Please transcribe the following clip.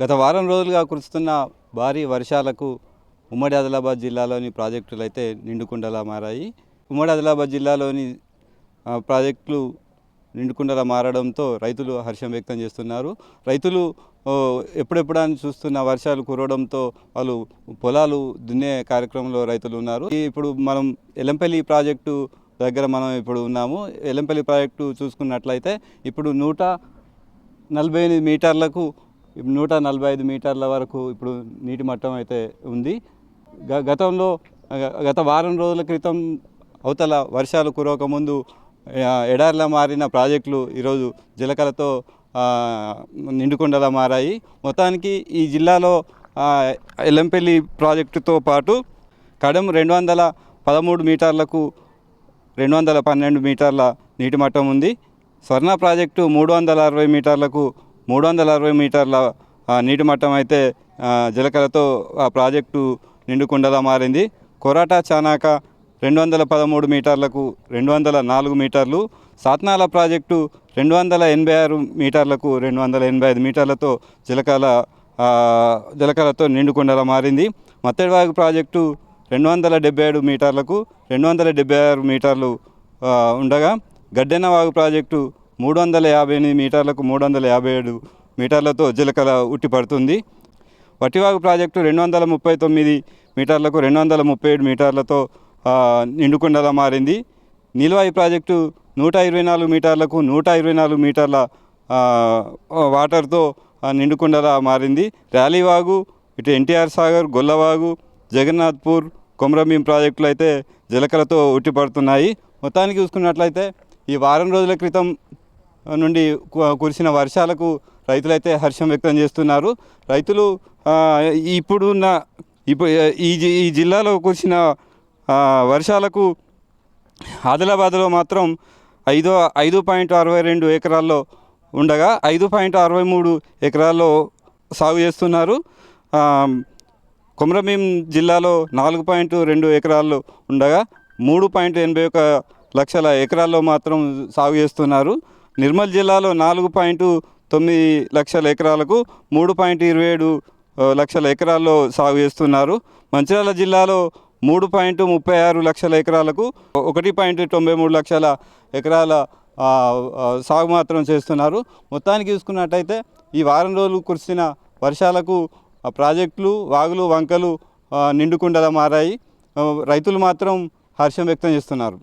గత వారం రోజులుగా కురుస్తున్న భారీ వర్షాలకు ఉమ్మడి ఆదిలాబాద్ జిల్లాలోని ప్రాజెక్టులు అయితే నిండుకుండలా మారాయి. ఉమ్మడి ఆదిలాబాద్ జిల్లాలోని ప్రాజెక్టులు నిండుకుండలా మారడంతో రైతులు హర్షం వ్యక్తం చేస్తున్నారు. రైతులు ఎప్పుడెప్పుడని చూస్తున్న వర్షాలు కురవడంతో వాళ్ళు పొలాలు దున్నే కార్యక్రమంలో రైతులు ఉన్నారు. ఇప్పుడు మనం ఎలంపల్లి ప్రాజెక్టు దగ్గర మనం ఇప్పుడు ఉన్నాము. ఎలంపల్లి ప్రాజెక్టు చూసుకున్నట్లయితే ఇప్పుడు నూట నలభై ఎనిమిది మీటర్లకు నూట నలభై ఐదు మీటర్ల వరకు ఇప్పుడు నీటి మట్టం అయితే ఉంది. గ గతంలో గత వారం రోజుల క్రితం అవతల వర్షాలు కురవకముందు ఎడారిలా మారిన ప్రాజెక్టులు ఈరోజు జలకలతో నిండుకొండలా మారాయి. మొత్తానికి ఈ జిల్లాలో ఎల్లంపల్లి ప్రాజెక్టుతో పాటు కడం రెండు వందల పదమూడు మీటర్లకు రెండు వందల పన్నెండు మీటర్ల నీటి మట్టం ఉంది. స్వర్ణ ప్రాజెక్టు మూడు వందల అరవై మీటర్లకు మూడు వందల అరవై మీటర్ల నీటి మట్టం అయితే ఆ, జలకలతో ఆ ప్రాజెక్టు నిండుకుండలా మారింది. కొరాటా చానాక రెండు వందల పదమూడు మీటర్లకు రెండు వందల నాలుగు మీటర్లు సాత్నాల ప్రాజెక్టు రెండు వందల ఎనభై ఆరు మీటర్లకు రెండు వందల ఎనభై ఐదు మీటర్లతో జలకాల ఆ, నిండుకుండలా మారింది. మత్తడివాగు ప్రాజెక్టు రెండు వందల డెబ్బై ఏడు మీటర్లకు రెండు వందల డెబ్బై ఆరు మీటర్లు ఉండగా గడ్డెనవాగు ప్రాజెక్టు మూడు వందల యాభై ఎనిమిది మీటర్లకు మూడు వందల యాభై ఏడు మీటర్లతో జలకల ఉట్టిపడుతుంది వటివాగు ప్రాజెక్టు రెండు వందల ముప్పై తొమ్మిది మీటర్లకు రెండు వందల ముప్పై ఏడు మీటర్లతో నిండుకుండలా మారింది. నిల్వాయి ప్రాజెక్టు నూట ఇరవై నాలుగు మీటర్లకు నూట ఇరవై నాలుగు మీటర్ల వాటర్తో నిండుకుండలా మారింది. ర్యాలీవాగు ఇటు ఎన్టీఆర్ సాగర్ గొల్లవాగు జగన్నాథ్పూర్ కొమరంభీం ప్రాజెక్టులు అయితే జలకలతో ఉట్టిపడుతున్నాయి మొత్తానికి చూసుకున్నట్లయితే ఈ వారం రోజుల క్రితం నుండి కురిసిన వర్షాలకు రైతులైతే హర్షం వ్యక్తం చేస్తున్నారు. రైతులు ఇప్పుడున్న ఇప్పుడు ఈ జి- ఈ జిల్లాలో కురిసిన వర్షాలకు ఆదిలాబాద్లో మాత్రం ఐదు ఐదు పాయింట్ అరవై రెండు ఎకరాల్లో ఉండగా ఐదు పాయింట్ అరవై మూడు ఎకరాల్లో సాగు చేస్తున్నారు. కొమరభీం జిల్లాలో నాలుగు పాయింట్ రెండు ఎకరాల్లో ఉండగా మూడు పాయింట్ ఎనభై ఒక లక్షల ఎకరాల్లో మాత్రం సాగు చేస్తున్నారు. నిర్మల్ జిల్లాలో నాలుగు పాయింట్ తొమ్మిది లక్షల ఎకరాలకు మూడు పాయింట్ ఇరవై ఏడు లక్షల ఎకరాల్లో సాగు చేస్తున్నారు. మంచిర్యాల జిల్లాలో మూడు పాయింట్ ముప్పై ఆరు లక్షల ఎకరాలకు ఒకటి పాయింట్ తొంభై మూడు లక్షల ఎకరాల సాగు మాత్రం చేస్తున్నారు. మొత్తానికి చూసుకున్నట్టయితే ఈ వారం రోజులు కురిసిన వర్షాలకు ప్రాజెక్టులు వాగులు వంకలు నిండుకుండలా మారాయి. రైతులు మాత్రం హర్షం వ్యక్తం చేస్తున్నారు.